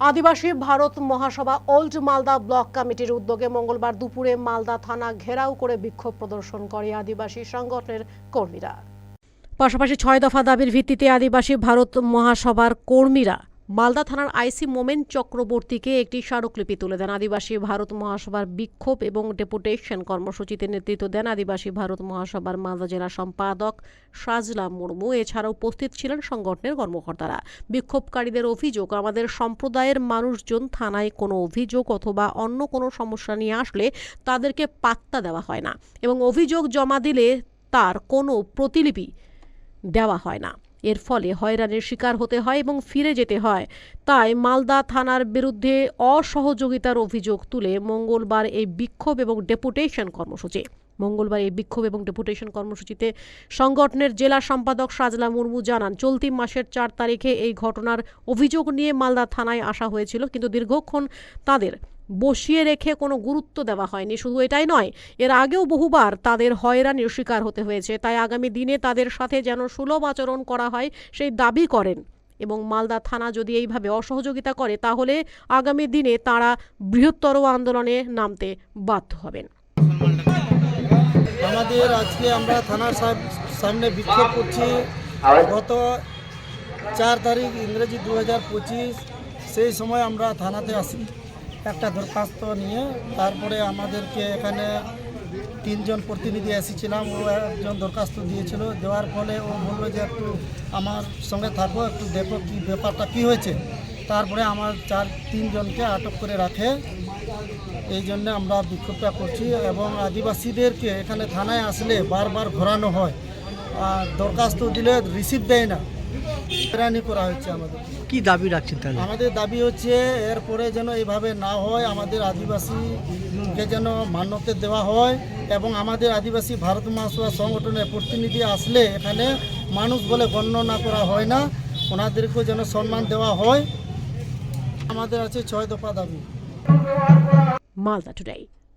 আদিবাসী ভারত মহাসভা old Malda block কমিটির উদ্যোগে মঙ্গলবার দুপুরে মালদা থানা ঘেরাও করে বিক্ষোভ প্রদর্শন করে আদিবাসী সংগঠনের কর্মীরা। পাশাপাশি ছয় দফা দাবির ভিত্তিতে আদিবাসী ভারত মহাসভার কর্মীরা মালদা থানার আইসি মোমেন চক্রবর্তীকে একটি স্মারকলিপি তুলে দেন আদিবাসী ভারত মহাসভার বিক্ষোভ এবং ডেপুটেশন কর্মসূচিতে নেতৃত্ব দেন আদিবাসী ভারত মহাসভার মালদা জেলা সম্পাদক সাজলা মুর্মু। এছাড়া উপস্থিত ছিলেন সংগঠনের কর্মকর্তারা। বিক্ষোভকারীদের অভিযোগ, আমাদের সম্প্রদায়ের মানুষজন থানায় কোনো অভিযোগ অথবা অন্য কোনো সমস্যা নিয়ে আসলে তাদেরকে পাত্তা দেওয়া হয় না এবং অভিযোগ জমা দিলে তার কোনো প্রতিলিপি দেওয়া হয় না। এর ফলে হয়রানির শিকার হতে হয় এবং ফিরে যেতে হয়। তাই মালদা থানার বিরুদ্ধে অসহযোগিতার অভিযোগ তুলে মঙ্গলবার এই বিক্ষোভ এবং ডেপুটেশন কর্মসূচি। মঙ্গলবার এই বিক্ষোভ এবং ডেপুটেশন কর্মসূচিতে সংগঠনের জেলা সম্পাদক সাজলা মুর্মু জানান, চলতি মাসের চার তারিখে এই ঘটনার অভিযোগ নিয়ে মালদা থানায় আসা হয়েছিল, কিন্তু দীর্ঘক্ষণ তাদের বসিয়ে রেখে কোনো গুরুত্ব দেওয়া হয়নি। শুধু এটাই নয়, এর আগেও বহুবার তাদের হয়রানির শিকার হতে হয়েছে। তাই আগামী দিনে তাদের সাথে যেন সুলভ আচরণ করা হয়, সেই দাবি করেন। এবং মালদা থানা যদি এইভাবে অসহযোগিতা করে, তাহলে আগামী দিনে তারা বৃহত্তর আন্দোলনে নামতে বাধ্য হবেন। আমাদের আজকে আমরা থানার সাম- সামনে বিক্ষোভ করছি। গত চার তারিখ ইংরেজি দু হাজার পঁচিশ, সেই সময় আমরা থানাতে আসি। একটা দরখাস্ত নিয়ে তারপরে আমাদেরকে এখানে তিনজন প্রতিনিধি এসেছিলাম। ও একজন দরখাস্ত দিয়েছিল। দেওয়ার ফলে ও বলল যে একটু আমার সঙ্গে থাকো একটু দেখো কী ব্যাপারটা, কী হয়েছে। তারপরে আমার চার তিনজনকে আটক করে রাখে। এই জন্য আমরা বিক্ষোভটা করছি এবং আদিবাসীদেরকে এখানে থানায় আসলে বারবার ঘোরানো হয়। আর দরখাস্ত দিলে রিসিভ দেয় না। হয়রানি করা হচ্ছে আমাদের। কি দাবি রাখছেন তাহলে? আমাদের দাবি হচ্ছে এরপরে যেন এইভাবে না হয় আমাদের আদিবাসীকে যেন মান্যতা দেওয়া হয় এবং আমাদের আদিবাসী ভারত মহাসভা সংগঠনের প্রতিনিধি আসলে এখানে মানুষ বলে গণ্য না করা হয় না। ওনাদেরকেও যেন সম্মান দেওয়া হয়। আমাদের আছে ছয় দফা দাবি। মালদা টুডে